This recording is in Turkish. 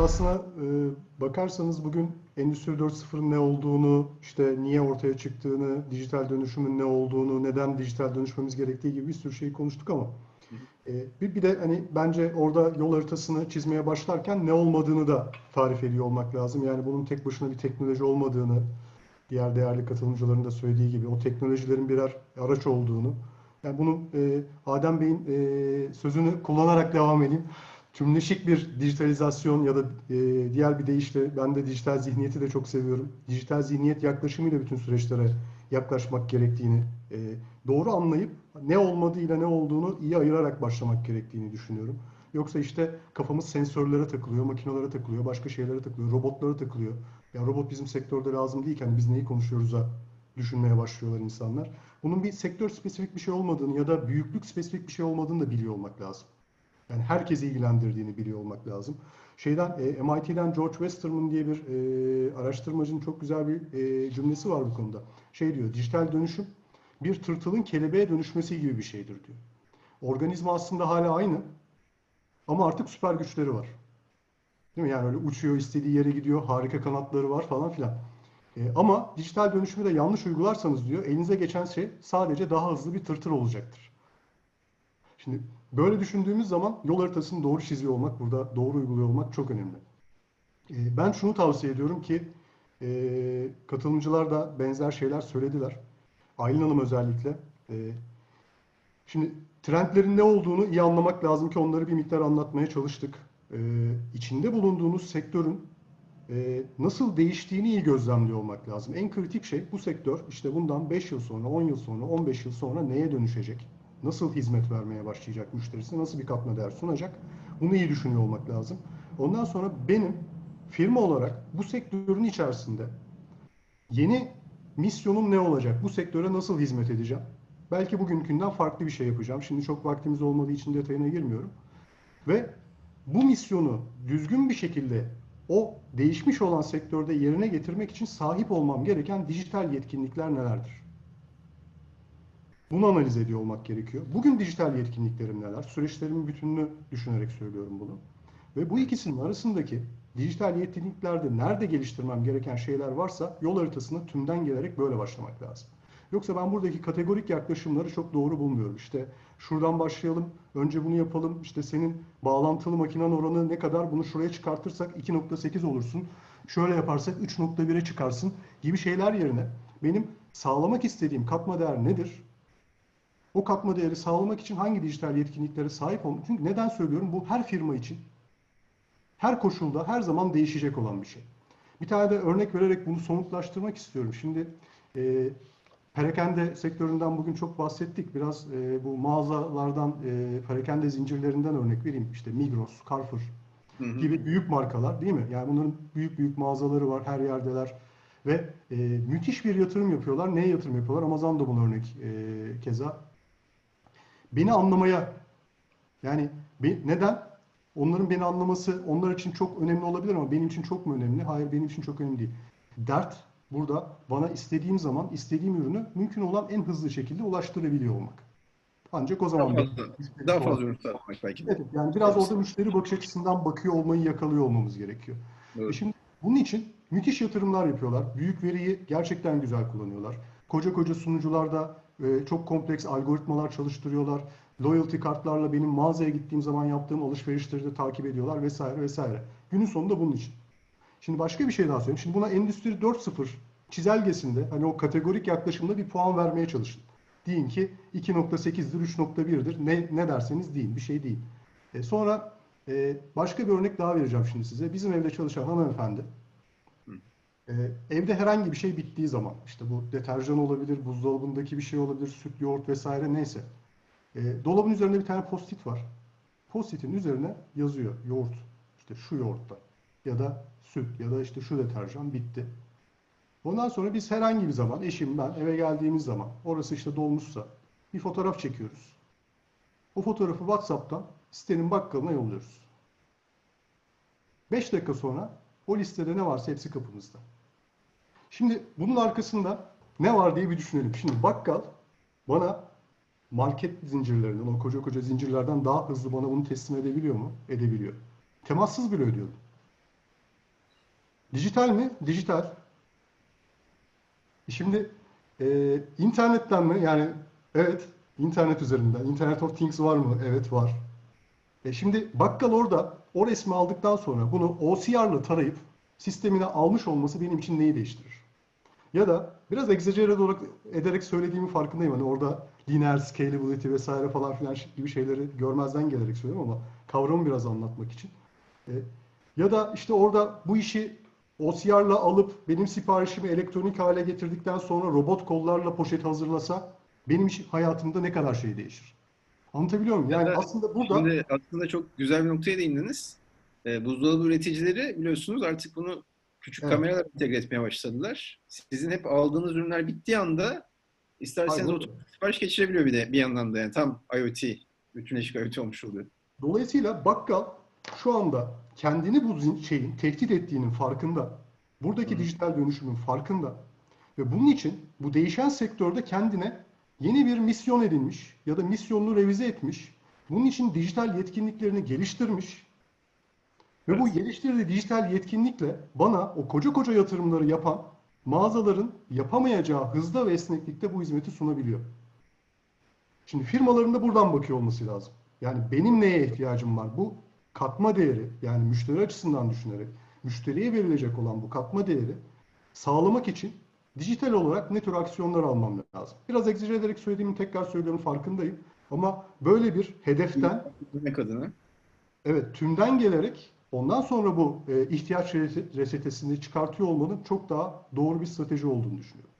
aslına e, bakarsanız bugün Endüstri 4.0'ın ne olduğunu, işte niye ortaya çıktığını, dijital dönüşümün ne olduğunu, neden dijital dönüşmemiz gerektiği gibi bir sürü şey konuştuk ama e, bir, bir de hani bence orada yol haritasını çizmeye başlarken ne olmadığını da tarif ediyor olmak lazım. Yani bunun tek başına bir teknoloji olmadığını, diğer değerli katılımcıların da söylediği gibi o teknolojilerin birer araç olduğunu. Yani bunun e, Adem Bey'in e, sözünü kullanarak devam edeyim. Tümleşik bir dijitalizasyon ya da e, diğer bir deyişle ben de dijital zihniyeti de çok seviyorum. Dijital zihniyet yaklaşımıyla bütün süreçlere yaklaşmak gerektiğini, e, doğru anlayıp ne olmadığıyla ne olduğunu iyi ayırarak başlamak gerektiğini düşünüyorum. Yoksa işte kafamız sensörlere takılıyor, makinelere takılıyor, başka şeylere takılıyor, robotlara takılıyor. Ya robot bizim sektörde lazım değilken biz neyi konuşuyoruz'a düşünmeye başlıyorlar insanlar. Bunun bir sektör spesifik bir şey olmadığını ya da büyüklük spesifik bir şey olmadığını da biliyor olmak lazım. Yani herkesi ilgilendirdiğini biliyor olmak lazım. Şeyden e, MIT'den George Westerman diye bir e, araştırmacının çok güzel bir e, cümlesi var bu konuda. Şey diyor, dijital dönüşüm bir tırtılın kelebeğe dönüşmesi gibi bir şeydir diyor. Organizma aslında hala aynı ama artık süper güçleri var. Değil mi? Yani öyle uçuyor, istediği yere gidiyor, harika kanatları var falan filan. E, ama dijital dönüşümü de yanlış uygularsanız diyor, elinize geçen şey sadece daha hızlı bir tırtıl olacaktır. Şimdi böyle düşündüğümüz zaman yol haritasını doğru çiziyor olmak, burada doğru uyguluyor olmak çok önemli. E, ben şunu tavsiye ediyorum ki e, katılımcılar da benzer şeyler söylediler. Aylin Hanım özellikle. E, şimdi trendlerin ne olduğunu iyi anlamak lazım ki onları bir miktar anlatmaya çalıştık. E, içinde bulunduğunuz sektörün e, nasıl değiştiğini iyi gözlemliyor olmak lazım. En kritik şey bu sektör işte bundan 5 yıl sonra, 10 yıl sonra, 15 yıl sonra neye dönüşecek? Nasıl hizmet vermeye başlayacak müşterisine, nasıl bir katma değer sunacak? Bunu iyi düşünüyor olmak lazım. Ondan sonra benim firma olarak bu sektörün içerisinde yeni misyonum ne olacak? Bu sektöre nasıl hizmet edeceğim? Belki bugünkünden farklı bir şey yapacağım. Şimdi çok vaktimiz olmadığı için detayına girmiyorum. Ve bu misyonu düzgün bir şekilde o değişmiş olan sektörde yerine getirmek için sahip olmam gereken dijital yetkinlikler nelerdir? Bunu analiz ediyor olmak gerekiyor. Bugün dijital yetkinliklerim neler? Süreçlerimin bütününü düşünerek söylüyorum bunu. Ve bu ikisinin arasındaki dijital yetkinliklerde nerede geliştirmem gereken şeyler varsa yol haritasına tümden gelerek böyle başlamak lazım. Yoksa ben buradaki kategorik yaklaşımları çok doğru bulmuyorum. İşte şuradan başlayalım, önce bunu yapalım. İşte senin bağlantılı makinen oranı ne kadar? Bunu şuraya çıkartırsak 2.8 olursun. Şöyle yaparsak 3.1'e çıkarsın gibi şeyler yerine benim sağlamak istediğim katma değer nedir? O katma değeri sağlamak için hangi dijital yetkinliklere sahip olmak? Çünkü neden söylüyorum? Bu her firma için her koşulda her zaman değişecek olan bir şey. Bir tane de örnek vererek bunu somutlaştırmak istiyorum. Şimdi e, perakende sektöründen bugün çok bahsettik. Biraz e, bu mağazalardan, e, perakende zincirlerinden örnek vereyim. İşte Migros, Carrefour Hı hı. gibi büyük markalar değil mi? Yani bunların büyük büyük mağazaları var, her yerdeler. Ve e, müthiş bir yatırım yapıyorlar. Neye yatırım yapıyorlar? Amazon da buna örnek e, keza. Beni anlamaya, yani neden? Onların beni anlaması onlar için çok önemli olabilir ama benim için çok mu önemli? Hayır benim için çok önemli değil. Dert burada bana istediğim zaman istediğim ürünü mümkün olan en hızlı şekilde ulaştırabiliyor olmak. Ancak o Daha zaman fazla, daha fazla ürün satmak belki. Evet, yani biraz orada müşteri bakış açısından bakıyor olmayı yakalıyor olmamız gerekiyor. Evet. E şimdi bunun için müthiş yatırımlar yapıyorlar. Büyük veriyi gerçekten güzel kullanıyorlar. Koca koca sunucularda e, çok kompleks algoritmalar çalıştırıyorlar. Loyalty kartlarla benim mağazaya gittiğim zaman yaptığım alışverişleri de takip ediyorlar vesaire vesaire. Günün sonunda bunun için. Şimdi başka bir şey daha söyleyeyim. Şimdi buna Endüstri 4.0 çizelgesinde hani o kategorik yaklaşımda bir puan vermeye çalışın. Deyin ki 2.8'dir, 3.1'dir. Ne, ne derseniz deyin. Bir şey değil. E, sonra e, başka bir örnek daha vereceğim şimdi size. Bizim evde çalışan hanımefendi e, evde herhangi bir şey bittiği zaman işte bu deterjan olabilir, buzdolabındaki bir şey olabilir, süt, yoğurt vesaire neyse. E, dolabın üzerinde bir tane post-it var. Post-it'in üzerine yazıyor yoğurt. İşte şu yoğurtta ya da süt ya da işte şu deterjan bitti. Ondan sonra biz herhangi bir zaman eşim ben eve geldiğimiz zaman orası işte dolmuşsa bir fotoğraf çekiyoruz. O fotoğrafı WhatsApp'tan sitenin bakkalına yolluyoruz. 5 dakika sonra o listede ne varsa hepsi kapımızda. Şimdi bunun arkasında ne var diye bir düşünelim. Şimdi bakkal bana market zincirlerinden, o koca koca zincirlerden daha hızlı bana bunu teslim edebiliyor mu? Edebiliyor. Temassız bile ödüyorum. Dijital mi? Dijital. E Şimdi e, internetten mi? Yani evet, internet üzerinden. Internet of Things var mı? Evet var. E şimdi bakkal orada o resmi aldıktan sonra bunu OCR'la tarayıp sistemine almış olması benim için neyi değiştirir? Ya da biraz egzajere olarak ederek söylediğimin farkındayım. Hani orada linear scalability vesaire falan filan gibi şeyleri görmezden gelerek söylüyorum ama kavramı biraz anlatmak için. E, ya da işte orada bu işi OCR'la alıp benim siparişimi elektronik hale getirdikten sonra robot kollarla poşet hazırlasa benim iş hayatımda ne kadar şey değişir? Anlatabiliyor muyum? Yani Ya da aslında burada Şimdi aslında çok güzel bir noktaya değindiniz. Ee, buzdolabı üreticileri biliyorsunuz artık bunu küçük Evet. kameralar entegre etmeye başladılar. Sizin hep aldığınız ürünler bittiği anda isterseniz otomatik sipariş geçirebiliyor bir de bir yandan da yani tam IoT, bütünleşik IoT olmuş oluyor. Dolayısıyla bakkal şu anda kendini bu şeyin tehdit ettiğinin farkında. Buradaki Hı. dijital dönüşümün farkında. Ve bunun için bu değişen sektörde kendine yeni bir misyon edinmiş ya da misyonunu revize etmiş. Bunun için dijital yetkinliklerini geliştirmiş. Ve bu geliştirdiği dijital yetkinlikle bana o koca koca yatırımları yapan mağazaların yapamayacağı hızda ve esneklikte bu hizmeti sunabiliyor. Şimdi firmaların da buradan bakıyor olması lazım. Yani benim neye ihtiyacım var? Bu katma değeri yani müşteri açısından düşünerek müşteriye verilecek olan bu katma değeri sağlamak için dijital olarak ne tür aksiyonlar almam lazım? Biraz egzajere ederek söylediğimi tekrar söylüyorum farkındayım. Ama böyle bir hedeften Demek adına. evet tümden gelerek ondan sonra bu e, ihtiyaç reçetesini çıkartıyor olmanın çok daha doğru bir strateji olduğunu düşünüyorum.